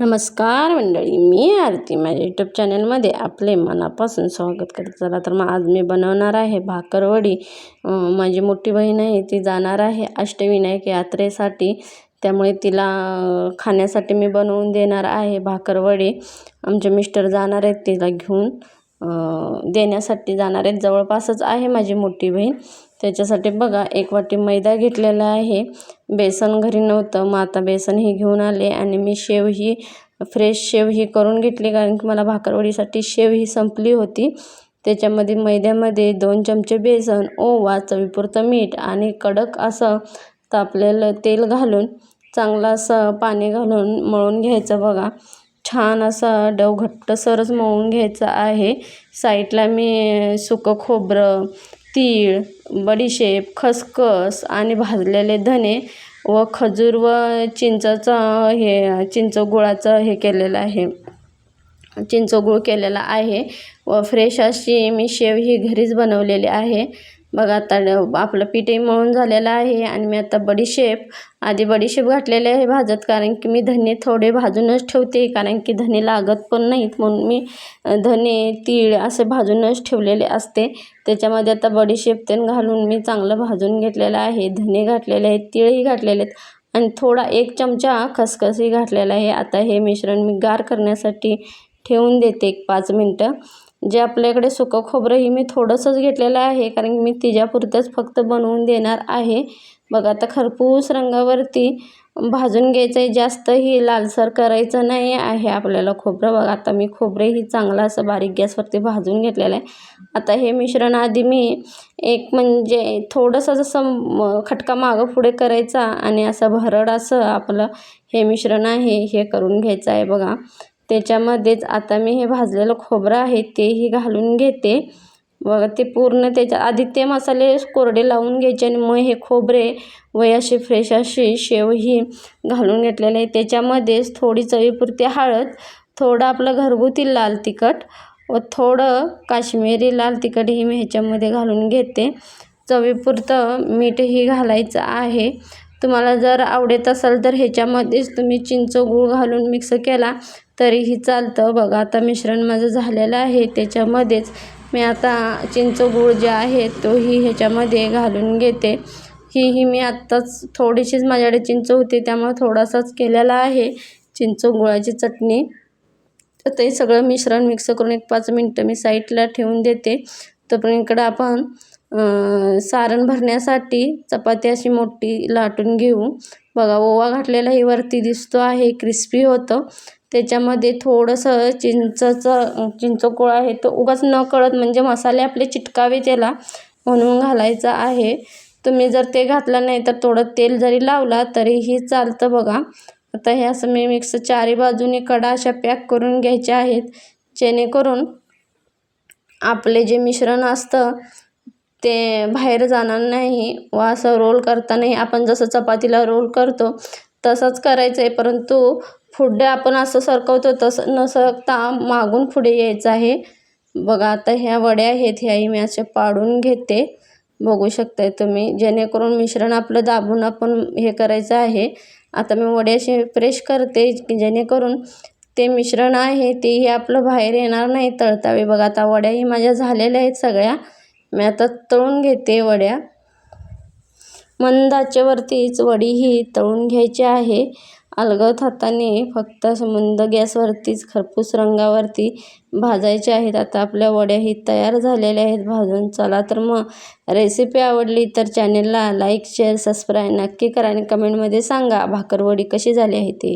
नमस्कार मंडळी मी आरती माझ्या यूट्यूब चॅनलमध्ये आपले मनापासून स्वागत करते. चला तर मग आज मी बनवणार आहे भाकरवडी माझी मोठी बहीण आहे ती जाणार आहे अष्टविनायक यात्रेसाठी. त्यामुळे तिला खाण्यासाठी मी बनवून देणार आहे भाकरवडी आमचे मिस्टर जाणार आहेत तिला घेऊन. देण्यासाठी जाणार आहेत. जवळपासच आहे माझी मोठी बहीण. त्याच्यासाठी बघा एक वाटी मैदा घेतलेला आहे. बेसन घरी नव्हतं मग आता बेसन ही घेऊन आले आणि मी शेव ही फ्रेश शेव ही करून घेतली. कारण की मला भाकरवडीसाठी शेव ही संपली होती. त्याच्यामध्ये मैद्यामध्ये दोन चमचे बेसन ओवा चवीपुरतं मीठ आणि कडक असं तापलेलं तेल घालून चांगलं असं पाणी घालून मळून घ्यायचं बघा. छान असा डव घट्टसरच मळून घ्यायचा आहे. साईडला मी सुकं खोबरं तीळ बडीशेप खसखस आणि भाजलेले धने व खजूर व चिंचाचं हे चिंच गुळाचं हे केलेलं आहे. चिंचगूळ केलेला आहे व फ्रेश अशी मी शेव ही घरीच बनवलेली आहे. बघा आता आपलं पीठही मळून झालेलं आहे आणि मी आता बडीशेप आधी बडीशेप घातलेले आहे भाजत कारण की मी धने थोडे भाजूनच ठेवते कारण की धने लागत पण नाहीत म्हणून मी धने तीळ असे भाजूनच ठेवलेले असते. त्याच्यामध्ये आता बडीशेप तेन घालून मी चांगलं भाजून घेतलेलं आहे धने घातलेले आहेत तीळही घातलेले आहेत आणि थोडा एक चमचा खसखसही घातलेला आहे. आता हे मिश्रण मी गार करण्यासाठी ठेवून देते एक पाच मिनटं. जे आपल्याकडे सुकं खोबरंही मी थोडंसंच घेतलेलं आहे कारण मी तिच्यापुरतंच फक्त बनवून देणार आहे. बघा आता खरपूस रंगावरती भाजून घ्यायचं आहे जास्तही लालसर करायचं नाही आहे आपल्याला खोबरं. बघा आता मी खोबरेही चांगलं असं बारीक गॅसवरती भाजून घेतलेलं आहे. आता हे मिश्रण आधी मी एक म्हणजे थोडंसं जसं खटका मागं पुढे करायचा आणि असं भरड असं आपलं हे मिश्रण आहे हे करून घ्यायचं आहे. बघा त्याच्यामध्येच आता मी हे भाजलेलं खोबरं आहे तेही घालून घेते. बघा ते पूर्ण त्याच्या आधी ते मसाले कोरडे लावून घ्यायचे आणि मग हे खोबरे व अशी फ्रेश अशी शेव ही घालून घेतलेले आहे. त्याच्यामध्येच थोडी चवीपुरती हळद थोडं आपलं घरगुती लाल तिखट व थोडं काश्मीरी लाल तिखटही मी ह्याच्यामध्ये घालून घेते. चवीपुरतं मीठही घालायचं आहे. तुम्हाला जर आवडत असेल तर ह्याच्यामध्येच तुम्ही चिंच गूळ घालून मिक्स केला तरीही चालतं. बघा आता मिश्रण माझं झालेलं आहे. त्याच्यामध्येच मी आता चिंच गूळ जे आहे तोही ह्याच्यामध्ये घालून घेते. ही ही मी आत्ताच थोडीशीच माझ्याकडे चिंच होती त्यामुळे थोडासाच केलेला आहे चिंच गुळाची चटणी. तर ते सगळं मिश्रण मिक्स करून एक पाच मिनटं मी साईडला ठेवून देते. तोपर्यंत इकडं आपण सारण भरण्यासाठी चपाती अशी मोठी लाटून घेऊ. बघा ओवा घातलेलाही वरती दिसतो आहे क्रिस्पी होतं. त्याच्यामध्ये थोडंसं चिंचचं चिंचोकोळ आहे तो उगाच न कळत म्हणजे मसाले आपले चिटकावे त्याला म्हणून घालायचा आहे. तुम्ही जर ते घातलं नाही तर थोडं तेल जरी लावला तरीही चालतं बघा. आता हे असं मी मिक्स चारी बाजूने कडा अशा पॅक करून घ्यायच्या आहेत. जेणेकरून आपले जे मिश्रण असतं ते बाहेर जाणार नाही व असं रोल करतानाही आपण जसं चपातीला रोल करतो तसंच करायचं आहे परंतु पुढे आपण असं सरकवतो तसं न सरकता मागून पुढे यायचं आहे. बघा आता ह्या वड्या आहेत ह्याही मी अशा पाडून घेते. बघू शकताय तुम्ही. जेणेकरून मिश्रण आपलं दाबून आपण हे करायचं आहे. आता मी वड्याशी प्रेश करते जेणेकरून ते मिश्रण आहे तेही आपलं बाहेर येणार नाही तळतावे. बघा आता वड्याही माझ्या झालेल्या आहेत सगळ्या. मी आता तळून घेते वड्या. मंदाच्यावरतीच वडी ही तळून घ्यायची आहे. अलगद हाताने फक्त असं मंद गॅसवरतीच खरपूस रंगावरती भाजायचे आहेत. आता आपल्या वड्या ही तयार झालेल्या आहेत. भाजून चला तर मग. रेसिपी आवडली तर चॅनेलला लाईक शेअर सबस्क्राईब नक्की करा आणि कमेंटमध्ये सांगा भाकरवडी कशी झाली आहे ते.